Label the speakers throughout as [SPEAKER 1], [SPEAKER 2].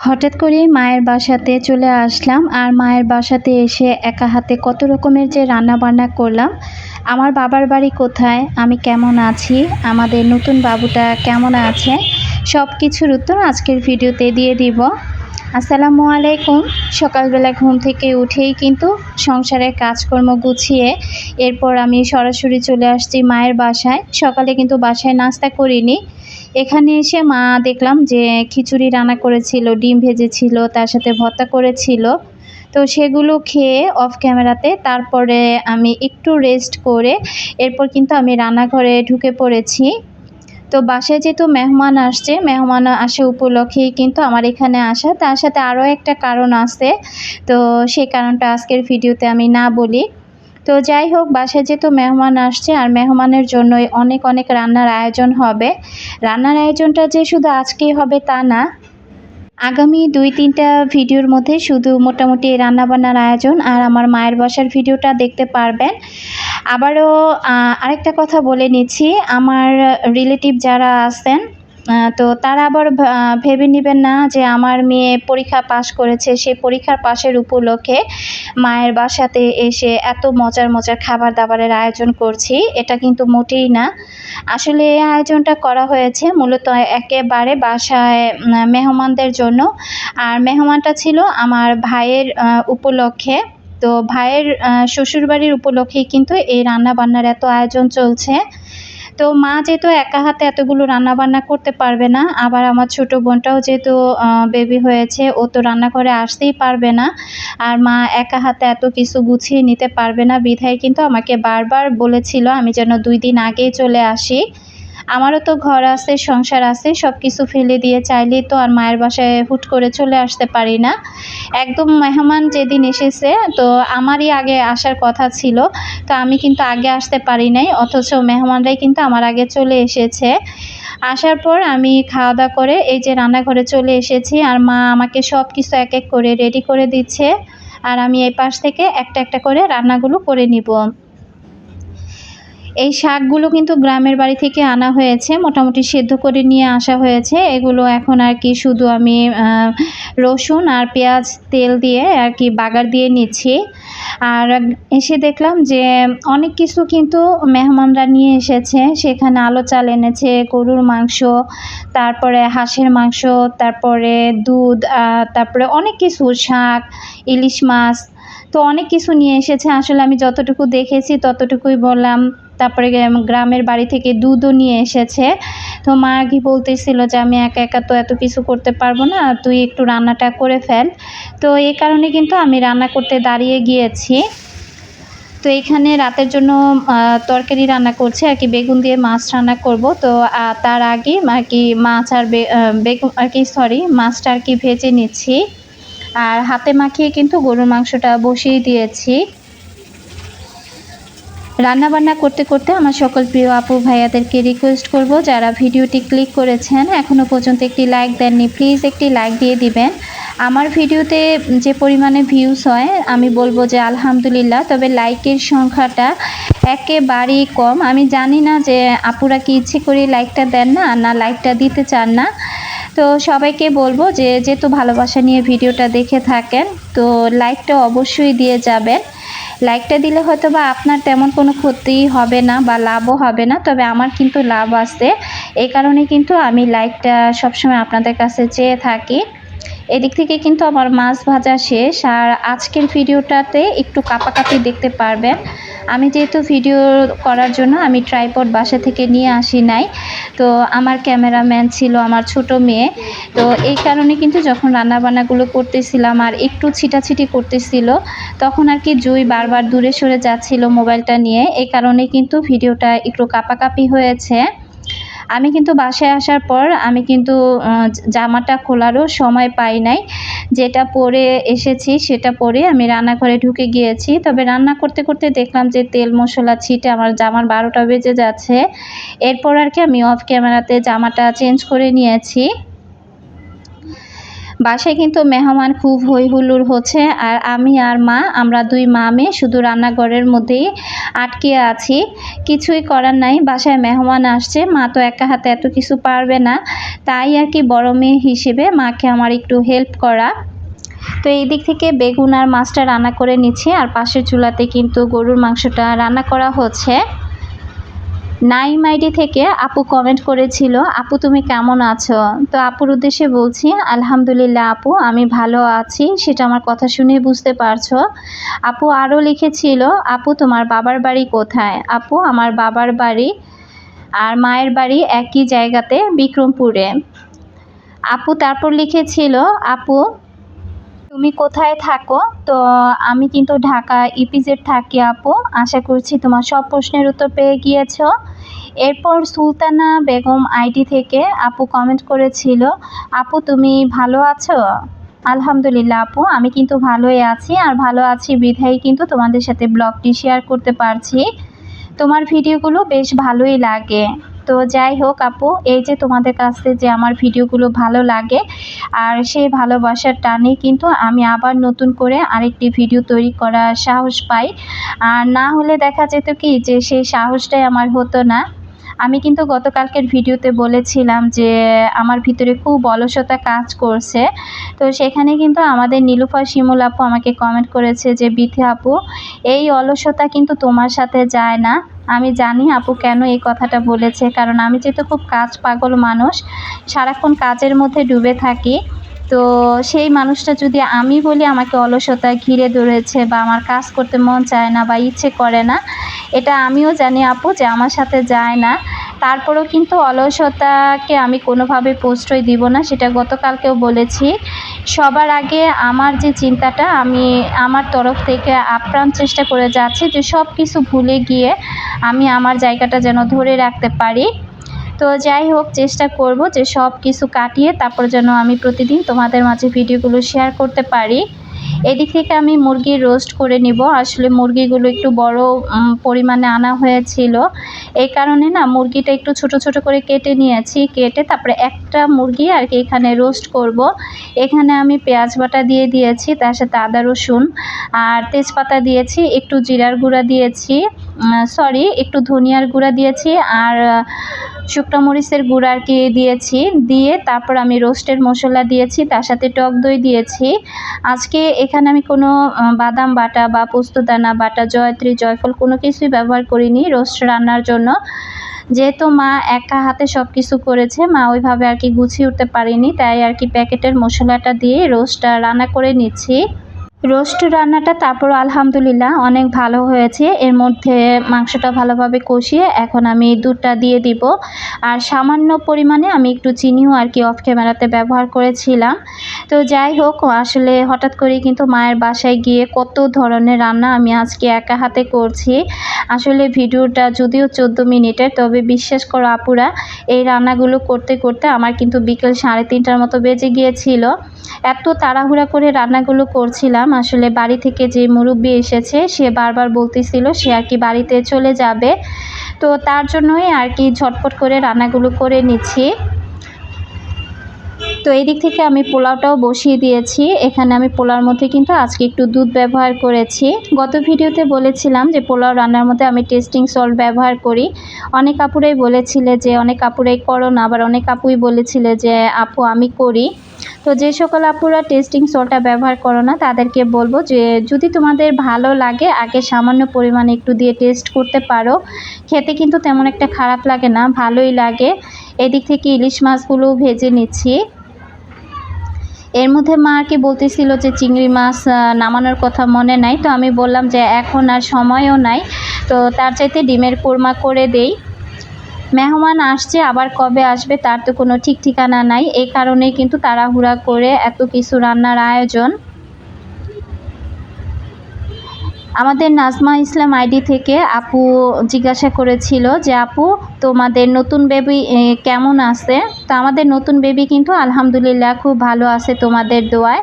[SPEAKER 1] হঠাৎ করে মায়ের বাসাতে চলে আসলাম আর মায়ের বাসাতে এসে একা হাতে কত রকমের যে রান্না বান্না করলাম। আমার বাবার বাড়ি কোথায়? আমি কেমন আছি? আমাদের নতুন বাবুটা কেমন আছে? সব কিছুর উত্তর আজকের ভিডিওতে দিয়ে দিব। আসসালামু আলাইকুম। সকালবেলা ঘুম থেকে উঠেই কিন্তু সংসারের কাজকর্ম গুছিয়ে এরপর আমি সরাসরি চলে আসছি মায়ের বাসায়। সকালে কিন্তু বাসায় নাস্তা করিনি। এখানে এসে মা দেখলাম যে খিচুড়ি রান্না করেছিল, ডিম ভেজেছিল, তার সাথে ভর্তা করেছিল। তো সেগুলো খেয়ে অফ ক্যামেরাতে তারপরে আমি একটু রেস্ট করে এরপর কিন্তু আমি রান্নাঘরে ঢুকে পড়েছি। তো বাসায় যেহেতু মেহমান আসছে, মেহমান আসে উপলক্ষেই কিন্তু আমার এখানে আসা। তার সাথে আরও একটা কারণ আছে, তো সেই কারণটা আজকের ভিডিওতে আমি না বলি। তো যাই হোক, বাসায় যেহেতু মেহমান আসছে, আর মেহমানের জন্যই অনেক অনেক রান্নার আয়োজন হবে। রান্নার আয়োজনটা যে শুধু আজকেই হবে তা না আগামী দুই তিনটা ভিডিওর মধ্যে শুধু মোটামুটি রান্নাবান্নার আয়োজন আর আমার মায়ের বসার ভিডিওটা দেখতে পারবেন। আবারও আরেকটা কথা বলে নিচ্ছি। আমার রিলেটিভ যারা আছেন তো তারা আবার ভেবে নেবেন না যে আমার মেয়ে পরীক্ষা পাশ করেছে। সে পরীক্ষার পাশের উপলক্ষে মায়ের বাসাতে এসে এত মজার মজার খাবার দাবারের আয়োজন করছি, এটা কিন্তু মোটেই না। আসলে এই আয়োজনটা করা হয়েছে মূলত একেবারে বাসায় মেহমানদের জন্য। আর মেহমানটা ছিল আমার ভাইয়ের উপলক্ষে। তো ভাইয়ের শ্বশুরবাড়ির উপলক্ষেই কিন্তু এই রান্না বান্নার এত আয়োজন চলছে। তো মা যেহেতু একা হাতে এতগুলো রান্না বান্না করতে পারবে না, আবার আমার ছোট বোনটাও যেহেতু বেবি হয়েছে, ও তো রান্না করে আসতেই পারবে না। আর মা একা হাতে এত কিছু গুছিয়ে নিতে পারবে না। বিধায় কিন্তু আমাকে বারবার বলেছিল, আমি যেন দুই দিন আগেই চলে আসি। আমারও তো ঘর আছে, সংসার আছে সব কিছু ফেলে দিয়ে চাইলেই তো আর মায়ের বাসায় হুট করে চলে আসতে পারি না। একদম মেহমান যেদিন এসেছে, তো আমারই আগে আসার কথা ছিল, তো আমি কিন্তু আগে আসতে পারি নাই, অথচ মেহমানরাই কিন্তু আমার আগে চলে এসেছে। আসার পর আমি খাওয়া দাওয়া করে এই যে রান্নাঘরে চলে এসেছি, আর মা আমাকে সব কিছু এক এক করে রেডি করে দিচ্ছে, আর আমি এই পাশ থেকে একটা একটা করে রান্নাগুলো করে নিব। এই শাকগুলো কিন্তু গ্রামের বাড়ি থেকে আনা হয়েছে, মোটামুটি সেদ্ধ করে নিয়ে আসা হয়েছে। এগুলো এখন আর কি শুধু আমি রসুন আর পেঁয়াজ, তেল দিয়ে আর কি বাগার দিয়ে নিচ্ছি। আর এসে দেখলাম যে অনেক কিছু কিন্তু মেহমানরা নিয়ে এসেছে। সেখানে আলো চাল এনেছে, গরুর মাংস, তারপরে হাঁসের মাংস, তারপরে দুধ তারপরে অনেক কিছু, শাক, ইলিশ মাছ। তো অনেক কিছু নিয়ে এসেছে। আসলে আমি যতটুকু দেখেছি ততটুকুই বললাম। তারপরে গ্রামের বাড়ি থেকে দুধও নিয়ে এসেছে। তো মা কি বলতেছিল যে, আমি একা একা তো এত কিছু করতে পারব না, তুই একটু রান্নাটা করে ফেল। তো এই কারণে কিন্তু আমি রান্না করতে দাঁড়িয়ে গিয়েছি। তো এখানে রাতের জন্য তরকারি রান্না করছি, আর কি বেগুন দিয়ে মাছ রান্না করব। তো তার আগে আর কি মাছ আর বেগুন আর কি সরি মাছটা আর কি ভেজে নিচ্ছি। আর হাতে মাখিয়ে কিন্তু গরুর মাংসটা বসিয়ে দিয়েছি। রান্না বান্না করতে করতে আমার সকল প্রিয় আপু ভাইয়াদেরকে রিকোয়েস্ট করব, যারা ভিডিওটি ক্লিক করেছেন এখনও পর্যন্ত একটি লাইক দেননি প্লিজ একটি লাইক দিয়ে দিবেন। আমার ভিডিওতে যে পরিমাণে ভিউস হয়, আমি বলব যে আলহামদুলিল্লাহ, তবে লাইকের সংখ্যাটা একেবারেই কম। আমি জানি না যে আপুরা কি ইচ্ছে করে লাইকটা দেন না না লাইকটা দিতে চান না। তো সবাইকে বলব যে যেহেতু ভালোবাসা নিয়ে ভিডিওটা দেখে থাকেন, তো লাইকটা অবশ্যই দিয়ে যাবেন। লাইকটা দিলে হয়তো বা আপনার তেমন কোনো ক্ষতি হবে না বা লাভও হবে না, তবে আমার কিন্তু লাভ আছে। এই কারণে কিন্তু আমি লাইকটা সবসময় আপনাদের কাছে চেয়ে থাকি। এদিক থেকে কিন্তু আমার মাছ ভাজা শেষ, আর আজকের ভিডিওটাতে একটু কাপাকাপি দেখতে পারবেন। আমি যেহেতু ভিডিও করার জন্য আমি ট্রাইপড বাসা থেকে নিয়ে আসি নাই, তো আমার ক্যামেরাম্যান ছিল আমার ছোট মেয়ে। তো এই কারণে কিন্তু যখন রান্নাবান্নাগুলো করতেছিলাম আর একটু ছিটাছিটি করতেছিল, তখন আর কি জুই বারবার দূরে সরে যাচ্ছিল মোবাইলটা নিয়ে। এই কারণে কিন্তু ভিডিওটা একটু কাপাকাপি হয়েছে। আমি কিন্তু বাসায় আসার পর আমি কিন্তু জামাটা খোলারও সময় পাই নাই। যেটা পরে এসেছি সেটা পরে আমি রান্নাঘরে ঢুকে গিয়েছি। তবে রান্না করতে করতে দেখলাম যে তেল মশলা ছিটে আমার জামার বারোটা বেজে যাচ্ছে। এরপর আর কি আমি অফ ক্যামেরাতে জামাটা চেঞ্জ করে নিয়েছি। বাসায় কিন্তু মেহমান খুব হই হুল্লোড় হচ্ছে আর আমি আর মা, আমরা দুই মা মেয়ে শুধু রান্নাঘরের মধ্যেই আটকে আছি। কিছুই করার নাই, বাসায় মেহমান আসছে, মা তো একা হাতে এত কিছু পারবে না। তাই আর কি বড় মেয়ে হিসেবে মাকে আমার একটু হেল্প করা। তো এই দিক থেকে বেগুন আর মাছটা রান্না করে নিচ্ছি আর পাশের চুলাতে কিন্তু গরুর মাংসটা রান্না করা হচ্ছে। নাইম আইডি থেকে আপু কমেন্ট করেছিল, আপু, তুমি কেমন আছো? তো আপুর উদ্দেশ্যে বলছি, আলহামদুলিল্লাহ আপু, আমি ভালো আছি। সেটা আমার কথা শুনে বুঝতে পারছ। আপু আরও লিখেছিল, আপু, তোমার বাবার বাড়ি কোথায়? আপু, আমার বাবার বাড়ি আর মায়ের বাড়ি একই জায়গাতে, বিক্রমপুরে। আপু তারপর লিখেছিল, আপু তুমি কোথায় থাকো? তো আমি কিন্তু ঢাকা ইপিজেড থাকি আপু। আশা করছি তোমার সব প্রশ্নের উত্তর পেয়ে গিয়েছো। এরপর সুলতানা বেগম আইডি থেকে আপু কমেন্ট করেছিল, আপু, তুমি ভালো আছো? আলহামদুলিল্লাহ আপু, আমি কিন্তু ভালোই আছি আর ভালো আছি বিধায় কিন্তু তোমাদের সাথে ব্লগটি শেয়ার করতে পারছি। তোমার ভিডিওগুলো বেশ ভালোই লাগে। তো যাই হোক আপু, এই যে তোমাদের কাছে যে আমার ভিডিওগুলো ভালো লাগে আর সেই ভালোবাসার টানে কিন্তু আমি আবার নতুন করে আরেকটি ভিডিও তৈরি করার সাহস পাই। আর না হলে দেখা যেত কি যে সেই সাহসটাই আমার হতো না। আমি কিন্তু গতকালকের ভিডিওতে বলেছিলাম যে আমার ভিতরে খুব অলসতা কাজ করছে। তো সেখানে কিন্তু আমাদের নীলুফা শিমুল আপু আমাকে কমেন্ট করেছে যে, বিথি আপু, এই অলসতা কিন্তু তোমার সাথে যায় না। আমি জানি আপু কেন এই কথাটা বলেছে, কারণ আমি যেহেতু খুব কাজ পাগল মানুষ, সারাক্ষণ কাজের মধ্যে ডুবে থাকি। তো সেই মানুষটা যদি আমি বলি আমাকে অলসতা ঘিরে ধরেছে বা আমার কাজ করতে মন চায় না বা ইচ্ছে করে না, এটা আমিও জানি আপু যে আমার সাথে যায় না। তারপরেও কিন্তু অলসতাকে আমি কোনোভাবে প্রশ্রয় দিব না, সেটা গতকালকেও বলেছি। সবার আগে আমার যে চিন্তাটা, আমি আমার তরফ থেকে আপ্রাণ চেষ্টা করে যাচ্ছি যে সব কিছু ভুলে গিয়ে আমি আমার জায়গাটা যেন ধরে রাখতে পারি। তো যাই হোক, চেষ্টা করব যে সব কিছু কাটিয়ে তারপর যেন আমি প্রতিদিন তোমাদের মাঝে ভিডিওগুলো শেয়ার করতে পারি। এদিক থেকে আমি মুরগির রোস্ট করে নিব। আসলে মুরগিগুলো একটু বড় পরিমাণে আনা হয়েছিল। এই কারণে না মুরগিটা একটু ছোট ছোট করে কেটে নিয়েছি। কেটে তারপরে একটা মুরগি আর কি এখানে রোস্ট করব। এখানে আমি পেঁয়াজ বাটা দিয়ে দিয়েছি, তার সাথে আদা রসুন আর তেজপাতা দিয়েছি, একটু জিরার গুঁড়া দিয়েছি সরি একটু ধনিয়ার গুঁড়া দিয়েছি আর শুকনো মরিচের গুঁড়া আর কি দিয়েছি। দিয়ে তারপর আমি রোস্টের মশলা দিয়েছি, তার সাথে টক দই দিয়েছি। আজকে এখানে আমি কোনো বাদাম বাটা বা পোস্তদানা বাটা, জয়ত্রী, জয়ফল কোনো কিছুই ব্যবহার করিনি রোস্ট রান্নার জন্য। যেহেতু মা একা হাতে সব কিছু করেছে, মা ওইভাবে আর কি গুছিয়ে উঠতে পারিনি, তাই আর কি প্যাকেটের মশলাটা দিয়ে রোস্টটা রান্না করে নিচ্ছি। রোস্ট রান্নাটা তারপর আলহামদুলিল্লাহ অনেক ভালো হয়েছে। এর মধ্যে মাংসটা ভালোভাবে কষিয়ে এখন আমি দুধটা দিয়ে দিব। আর সামান্য পরিমাণে আমি একটু চিনিও আর কি অফ ক্যামেরাতে ব্যবহার করেছিলাম। তো যাই হোক, আসলে হঠাৎ করেই কিন্তু মায়ের বাসায় গিয়ে কত ধরনের রান্না আমি আজকে একা হাতে করছি। আসলে ভিডিওটা যদিও চোদ্দ মিনিটের, তবে বিশ্বাস করো আপুরা, এই রান্নাগুলো করতে করতে আমার কিন্তু বিকেল সাড়ে তিনটার মতো বেজে গিয়েছিল। এত তাড়াহুড়া করে রান্নাগুলো করছিলাম। আসলে বাড়ি থেকে যে মুরব্বী এসেছে, সে বারবার বলতেছিল সে আর কি বাড়িতে চলে যাবে। তো তার জন্যই আর কি ঝটপট করে রান্নাগুলো করে নিচ্ছি। তো এই দিক থেকে আমি পোলাওটাও বসিয়ে দিয়েছি। এখানে আমি পোলাওর মধ্যে কিন্তু আজকে একটু দুধ ব্যবহার করেছি। গত ভিডিওতে বলেছিলাম যে পোলাও রান্নার মধ্যে আমি টেস্টিং সল্ট ব্যবহার করি। অনেক আপুরাই বলেছিলে যে, অনেক আপুরাই করো না, আবার অনেক আপুই বলেছিলে যে, আপু, আমি করি। তো যে সকল আপুরা টেস্টিং সল্টটা ব্যবহার করো না, তাদেরকে বলব যে, যদি তোমাদের ভালো লাগে, আগে সামান্য পরিমাণে একটু দিয়ে টেস্ট করতে পারো। খেতে কিন্তু তেমন একটা খারাপ লাগে না, ভালোই লাগে। এদিক থেকে ইলিশ মাছগুলোও ভেজে নিচ্ছি। এর মধ্যে মা আর কি বলতেছিল যে, চিংড়ি মাছ নামানোর কথা মনে নাই। তো আমি বললাম যে, এখন আর সময়ও নাই। তো তার চাইতে ডিমের কোরমা করে দেই। মেহমান আসছে, আবার কবে আসবে তার তো কোনো ঠিক ঠিকানা নাই। এই কারণে কিন্তু তাড়াহুড়া করে এত কিছু রান্নার আয়োজন। আমাদের নাজমা ইসলাম আইডি থেকে আপু জিজ্ঞাসা করেছিল যে, আপু, তোমাদের নতুন বেবি কেমন আছে? তো আমাদের নতুন বেবি কিন্তু আলহামদুলিল্লাহ খুব ভালো আছে তোমাদের দোয়ায়।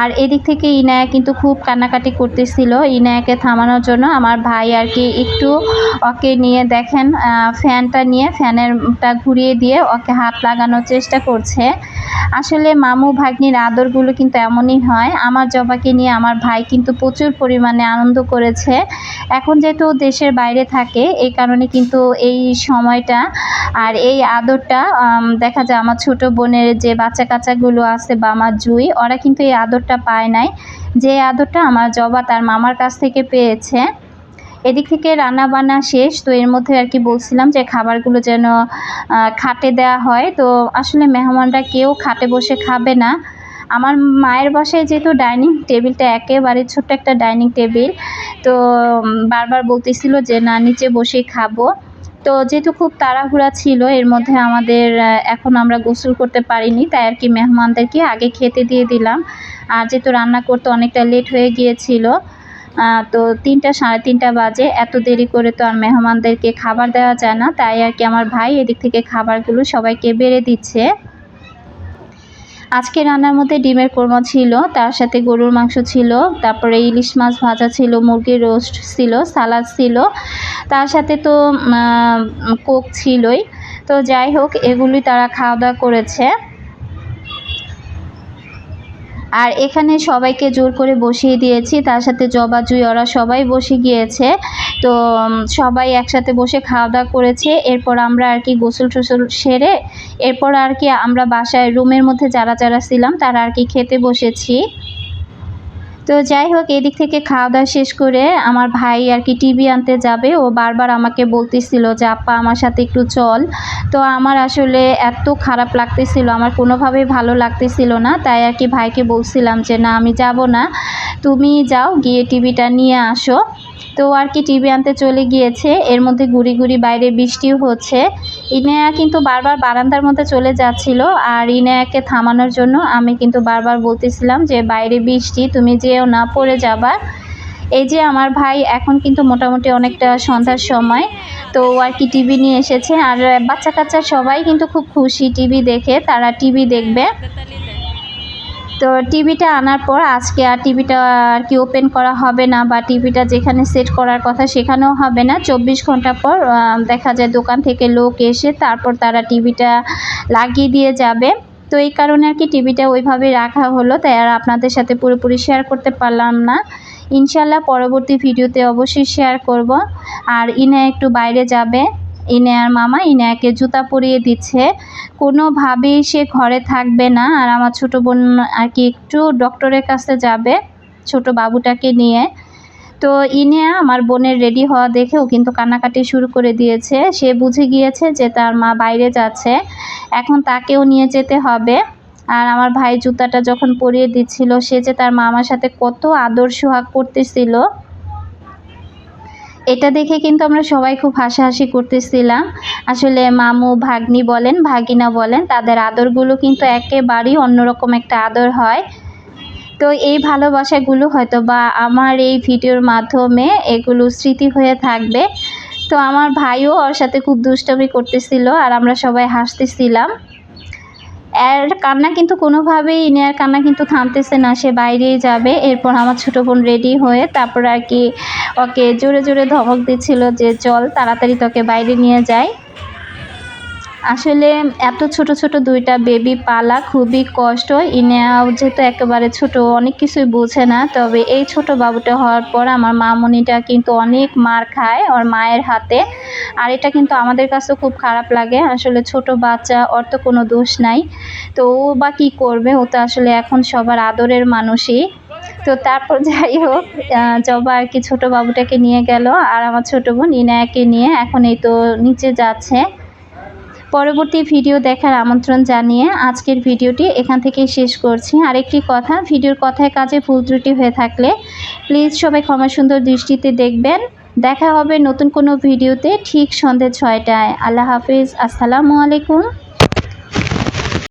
[SPEAKER 1] আর এদিক থেকে ইনায়া কিন্তু খুব কান্নাকাটি করতেছিল। ইনায়াকে থামানোর জন্য আমার ভাই আর কি একটু ওকে নিয়ে দেখেন ফ্যানটা নিয়ে, ফ্যানেরটা ঘুরিয়ে দিয়ে ওকে হাত লাগানোর চেষ্টা করছে। আসলে মামু ভাগ্নির আদরগুলো কিন্তু এমনই হয়। আমার জবাকে নিয়ে আমার ভাই কিন্তু প্রচুর পরিমাণে আনন্দ করেছে। এখন যেহেতু দেশের বাইরে থাকে, এই কারণে কিন্তু এই সময়টা আর এই আদরটা দেখা যায় আমার ছোট বোনের যে বাচ্চা কাচ্চাগুলো আছে বা আমার জুই, ওরা কিন্তু এই আদরটা পায় নাই। যে আদরটা আমার জবা তার মামার কাছ থেকে পেয়েছে। এদিক থেকে রান্না বান্না শেষ, তো এর মধ্যে আর কি বলছিলাম যে খাবারগুলো যেন খাটে দেওয়া হয়। তো আসলে মেহমানরা কেউ খাটে বসে খাবে না। আমার মায়ের বাসায় যেহেতু ডাইনিং টেবিলটা একেবারে ছোট্ট একটা ডাইনিং টেবিল, তো বারবার বলতেছিল যে, না, নিচে বসেই খাব। তো যেহেতু খুব তাড়াহুড়া ছিল, এর মধ্যে আমাদের এখন আমরা গোসল করতে পারিনি, তাই আর কি মেহমানদেরকে আগে খেতে দিয়ে দিলাম। আর যেহেতু রান্না করতে অনেকটা লেট হয়ে গিয়েছিল তো তিনটা, সাড়ে তিনটা বাজে, এত দেরি করে তো আর মেহমানদেরকে খাবার দেওয়া যায় না। তাই আর কি আমার ভাই এদিক থেকে খাবারগুলো সবাইকে বেড়ে দিচ্ছে। আজকে রান্নার মধ্যে ডিমের কোরমা ছিল, তার সাথে গরুর মাংস ছিল, তারপরে ইলিশ মাছ ভাজা ছিল, মুরগির রোস্ট ছিল, সালাদ ছিল, তার সাথে তো কোক ছিলই। তো যাই হোক এগুলি তারা খাওয়া দাওয়া করেছে। আর এখানে সবাইকে জোর করে বসিয়ে দিয়েছি। তার সাথে জবা জুই, ওরা সবাই বসে গিয়েছে। তো সবাই একসাথে বসে খাওয়া দাওয়া করেছে। এরপর আমরা আর কি গোসল টোসল সেরে, এরপর আর কি আমরা বাসায় রুমের মধ্যে যারা যারা ছিলাম, তারা আর কি খেতে বসেছি। তো যাই হোক, এদিক থেকে খাওয়া দাওয়া শেষ করে আমার ভাই আর কি টিভি আনতে যাবে। ও বারবার আমাকে বলতেছিল যে, আপা, আমার সাথে একটু চল। তো আমার আসলে এত খারাপ লাগতেছিল, আমার কোনোভাবেই ভালো লাগতেছিল না। তাই আর কি ভাইকে বলছিলাম যে, না, আমি যাব না। তুমি যাও, গিয়ে টিভিটা নিয়ে আসো। তো আর কি টিভি আনতে চলে গিয়েছে। এর মধ্যে গুড়ি গুড়ি, বাইরে বৃষ্টিও হচ্ছে। ইনেয়া কিন্তু বারবার বারান্দার মধ্যে চলে যাচ্ছিল আর ইনেয়াকে থামানোর জন্য আমি কিন্তু বারবার বলতেছিলাম যে, বাইরে বৃষ্টি, তুমি যেও না, পড়ে যাবা। এই যে আমার ভাই এখন কিন্তু মোটামুটি অনেকটা সন্ধ্যার সময়। তো আর কি টিভি নিয়ে এসেছে। আর বাচ্চা কাচ্চা সবাই কিন্তু খুব খুশি টিভি দেখে, তারা টিভি দেখবে। তো টিভিটা আনার পর আজকে আর টিভিটা আর কি ওপেন করা হবে না বা টিভিটা যেখানে সেট করার কথা সেখানেও হবে না। চব্বিশ ঘণ্টা পর দেখা যায় দোকান থেকে লোক এসে তারপর তারা টিভিটা লাগিয়ে দিয়ে যাবে। তো এই কারণে আর কি টিভিটা ওইভাবে রাখা হলো। তাই আর আপনাদের সাথে পুরোপুরি শেয়ার করতে পারলাম না। ইনশাল্লাহ পরবর্তী ভিডিওতে অবশ্যই শেয়ার করব। আর ইনে একটু বাইরে যাবে। ইনেয়ার মামা, ইনেয়াকে জুতা পরিয়ে দিচ্ছে। কোনোভাবেই সে ঘরে থাকবে না। আর আমার ছোটো বোন আর কি একটু ডক্টরের কাছে যাবে, ছোট বাবুটাকে নিয়ে। তো ইনে আমার বোনের রেডি হওয়া দেখেও কিন্তু কান্নাকাটি শুরু করে দিয়েছে। সে বুঝে গিয়েছে যে তার মা বাইরে যাচ্ছে। এখন তাকেও নিয়ে যেতে হবে। আর আমার ভাই জুতাটা যখন পরিয়ে দিচ্ছিল, সে যে তার মামার সাথে কত আদর সোহাগ করতেছিল এটা দেখে কিন্তু আমরা সবাই খুব হাসাহাসি করতেছিলাম। আসলে মামু, ভাগ্নি বলেন, ভাগিনা বলেন, তাদের আদরগুলো কিন্তু একেবারেই অন্যরকম একটা আদর হয়। তো এই ভালোবাসাগুলো হয়তো বা আমার এই ভিডিওর মাধ্যমে এগুলো স্মৃতি হয়ে থাকবে। তো আমার ভাইও ওর সাথে খুব দুষ্টমি করতেছিল আর আমরা সবাই হাসতেছিলাম। এর কান্না কিন্তু কোনোভাবেই ইনিয়ার কান্না কিন্তু থামতেছে না, সে বাইরেই যাবে। এরপর আমার ছোটো বোন রেডি হয়ে তারপর আর কি ওকে জোরে জোরে ধমক দিচ্ছিল যে, চল তাড়াতাড়ি তোকে বাইরে নিয়ে যাই। আসলে এত ছোট ছোট দুইটা বেবি পালা খুবই কষ্ট। ইনেয়াও যেহেতু একেবারে ছোট অনেক কিছুই বোঝে না। তবে এই ছোট বাবুটা হওয়ার পর আমার মামনিটা কিন্তু অনেক মার খায় ওর মায়ের হাতে। আর এটা কিন্তু আমাদের কাছেও খুব খারাপ লাগে। আসলে ছোট বাচ্চা, ওর তো কোনো দোষ নাই। তো ও বা কী করবে? ও তো আসলে এখন সবার আদরের মানুষই। তো তারপর যাই হোক জবা আর কি ছোটো বাবুটাকে নিয়ে গেল। আর আমার ছোটো বোন ইনায়াকে নিয়ে এখন এই তো নিচে যাচ্ছে। পরবর্তী ভিডিও দেখার আমন্ত্রণ জানিয়ে আজকের ভিডিওটি এখান থেকেই শেষ করছি। আরেকটি কথা, ভিডিওর কথায় কাজে ভুল ত্রুটি হয়ে থাকলে প্লিজ সবাই ক্ষমা সুন্দর দৃষ্টিতে দেখবেন। দেখা হবে নতুন কোনো ভিডিওতে ঠিক সন্ধ্যে ছয়টায়। আল্লাহ হাফিজ। আসসালামু আলাইকুম।